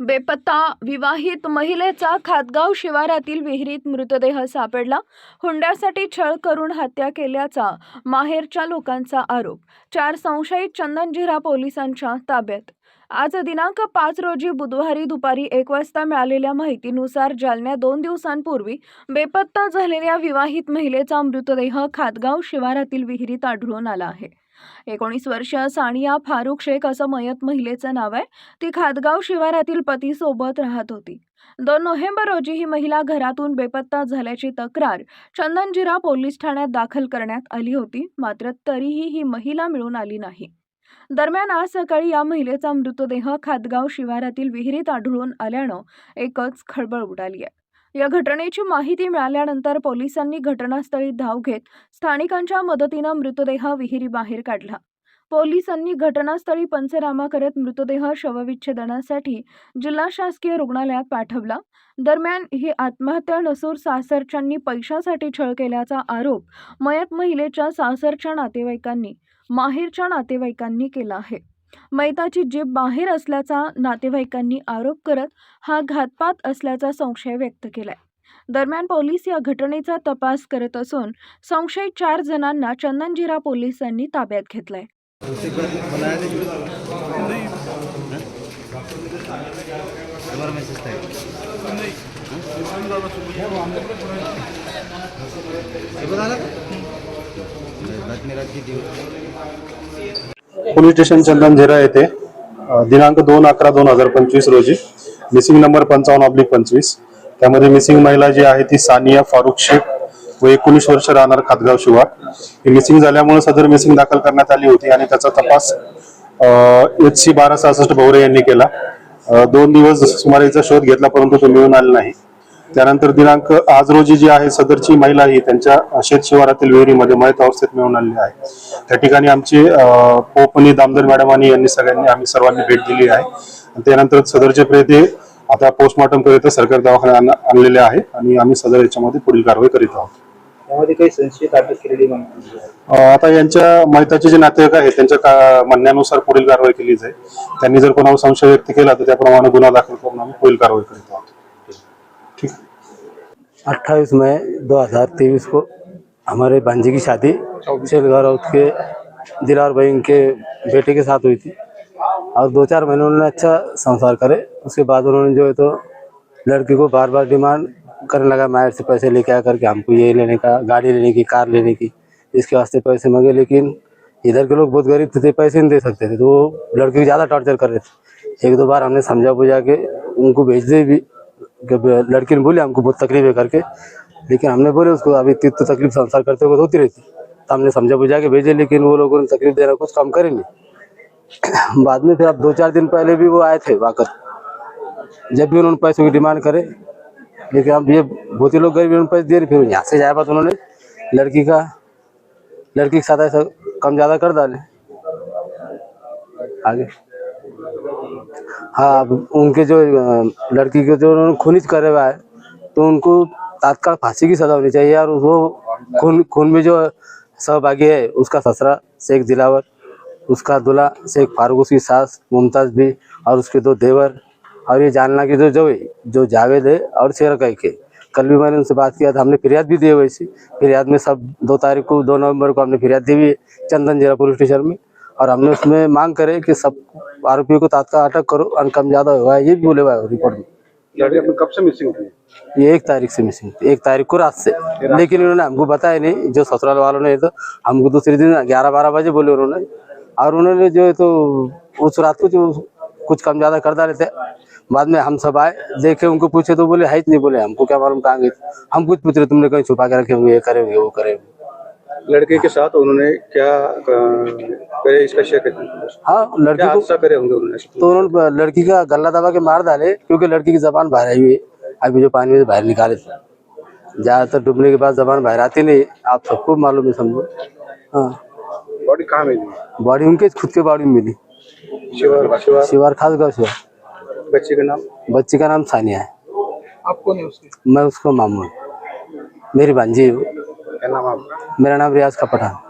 बेपत्ता विवाहित महिलेचा खातगाव शिवारातील विहिरीत मृतदेह सापडला. हुंड्यासाठी छळ करून हत्या केल्याचा माहेरच्या लोकांचा आरोप. चार संशयित चंदनजिरा पोलिसांच्या ताब्यात. आज दिनांक पाच रोजी बुधवारी दुपारी एक वाजता मिळालेल्या माहितीनुसार जालन्यात दोन दिवसांपूर्वी बेपत्ता झालेल्या विवाहित महिलेचा मृतदेह खातगाव शिवारातील विहिरीत आढळून आला आहे. एकोणीस वर्षीय सानिया फारुख शेख असं मयत महिलेचं नाव आहे. ती खादगाव शिवारातील पतीसोबत राहत होती. दोन नोव्हेंबर रोजी ही महिला घरातून बेपत्ता झाल्याची तक्रार चंदनजिरा पोलीस ठाण्यात दाखल करण्यात आली होती. मात्र तरीही ही महिला मिळून आली नाही. दरम्यान आज सकाळी या महिलेचा मृतदेह खादगाव शिवारातील विहिरीत आढळून आल्यानं एकच खळबळ उडाली आहे. या घटनेची माहिती मिळाल्यानंतर पोलिसांनी घटनास्थळी धाव घेत स्थानिकांच्या मदतीनं मृतदेह विहिरीबाहेर काढला. पोलिसांनी घटनास्थळी पंचनामा करत मृतदेह शवविच्छेदनासाठी जिल्हा शासकीय रुग्णालयात पाठवला. दरम्यान ही आत्महत्या नसून सासरच्यांनी पैशासाठी छळ केल्याचा आरोप मयत महिलेच्या सासरच्या नातेवाईकांनी माहेरच्या नातेवाईकांनी केला आहे. मैताची जीभ बाहेर असल्याचा नातेवाईकांनी आरोप करत हा घातपात असल्याचा संशय व्यक्त केलाय. दरम्यान पोलीस या घटनेचा तपास करत असून संशयित चार जणांना चंदनजिरा पोलिसांनी ताब्यात घेतलंय. हमारा पोलीस स्टेशन चंदन झेरा येथे दिनांक दोन अकरा दोन हजार पंचवीस रोजी मिसिंग नंबर पंचावन्न ऑब्लिक पंचवीस. त्यामध्ये मिसिंग महिला जी आहे ती सानिया फारुख शेख व एकोणीस वर्ष राहणार खातगाव शिवार. ही मिसिंग झाल्यामुळे सदर मिसिंग दाखल करण्यात आली होती आणि त्याचा तपास एच सी बारा सहासष्ट भवरे यांनी केला. दोन दिवस सुमारे याचा शोध घेतला परंतु तो मिळून आला नाही. त्यानंतर दिनांक आज रोजी जी आहे सदरची महिला ही त्यांच्या शेत शिवारातील विहिरीमध्ये मयत अवस्थेत मिळून आलेली आहे. त्या ठिकाणी आमचे पोपनी दामदर मॅडम आणि यांनी सगळ्यांनी आम्ही सर्वांनी भेट दिली आहे. त्यानंतर सदरचे प्रेते आता पोस्टमॉर्टम करिता सरकारी दवाखान्यात आण- आणलेले आहे आणि आम्ही सदर याच्यामध्ये पुढील कारवाई करीत आहोत. त्यामध्ये काही संशयित अटक केलेली माहिती आहे. अं, आता यांच्या मैताचे जे नातेवाईक आहेत त्यांच्या म्हणण्यानुसार पुढील कारवाई केली जाईल. त्यांनी जर कोणावर संशय व्यक्त केला तर त्याप्रमाणे गुन्हा दाखल करून आम्ही पुढील कारवाई करीत आहोत. अट्ठाईस मई 2023 को हमारे भांजे की शादी शेलगांव के दिलार बहन के बेटे के साथ हुई थी। और दो चार महीने उन्होंने अच्छा संसार करे उसके बाद उन्होंने जो है तो लड़की को बार बार डिमांड करने लगा मायर से पैसे लेके आ करके हमको ये लेने का गाड़ी लेने की कार लेने की इसके वास्ते पैसे मांगे लेकिन इधर के लोग बहुत गरीब थे पैसे नहीं दे सकते थे तो वो लड़की को ज़्यादा टॉर्चर कर रहे थे। एक दो बार हमने समझा बुझा के उनको भेज दे भी अब लड़की ने बोले हमको बहुत तकलीफ़ है करके, लेकिन हमने बोले उसको अभी इतनी तो तकलीफ़ संसार करते हुए होती रहती। तो हमने समझा बुझा के भेजे, लेकिन वो लोगों ने तकलीफ़ देना कुछ कम करे नहीं बाद में फिर अब दो चार दिन पहले भी वो आए थे वाकर जब भी उन्होंने पैसों की डिमांड करे, लेकिन अब ये बहुत ही लोग गरीब उन्होंने पैसे दे रहे, फिर यहाँ से जाए बात उन्होंने। लड़की का, लड़की के साथ ऐसा कम ज़्यादा कर डाले। आगे। हाँ उनके जो लड़की के जो उन्होंने खूनिज करे हुआ है तो उनको तात्काल फांसी की सजा होनी चाहिए और वो खून खून में जो सहभागी है, उसका ससरा शेख दिलावर, उसका दूल्हा शेख फारूक, उसकी सास मुमताज़ भी और उसके दो देवर और ये जानना की जो जो जो जावेद है और शेर कई के। कल भी मैंने उनसे बात किया था, हमने फिरियाद भी दी है वैसी। फिरियाद में सब दो तारीख को, दो नवंबर को हमने फिरियाद दी हुई है, चंदन जिला पुलिस स्टेशन में। और हमने उसमें मांग करे कि सब आरोपियों को तात्काल अटक करो और कम ज़्यादा हुआ है ये भी बोले हुआ है रिपोर्ट में। कब से मिसिंग थी ये एक तारीख से मिसिंग थी एक तारीख को रात से। लेकिन उन्होंने हमको बताया नहीं जो ससुराल वालों ने तो हमको दूसरे दिन ग्यारह बारह बजे बोले उन्होंने। और उन्होंने जो है तो उस रात को जो कुछ कम ज़्यादा कर डाले थे। बाद में हम सब आए देखे उनको पूछे तो बोले है नहीं बोले हमको क्या मालूम कहाँ गए हम कुछ पूछ रहे तुमने कहीं छुपा के रखे होंगे ये करे होंगे वो करे होंगे। लड़के के साथ उन्होंने क्या करे इसका शेयर करते हाँ लड़की को हादसा करे होंगे उन्होंने? तो उन्होंने लड़की का गला दबा के मार डाले क्योंकि लड़की की जबान बाहर आई हुई है। अभी जो पानी में से बाहर निकाले थे। ज़्यादातर डूबने के बाद जबान बाहर आती नहीं। आप सबको मालूम है समझो। हाँ। बॉडी कहाँ मिली? बॉडी उनके खुद के बॉडी में मिली। शिवार खास गाँव शिवार बच्चे का नाम? बच्ची का नाम सानिया है। आप कौन है उसके? मैं उसको मामू मेरी भांजी है नाम मेरा नाम रियाज का पठान।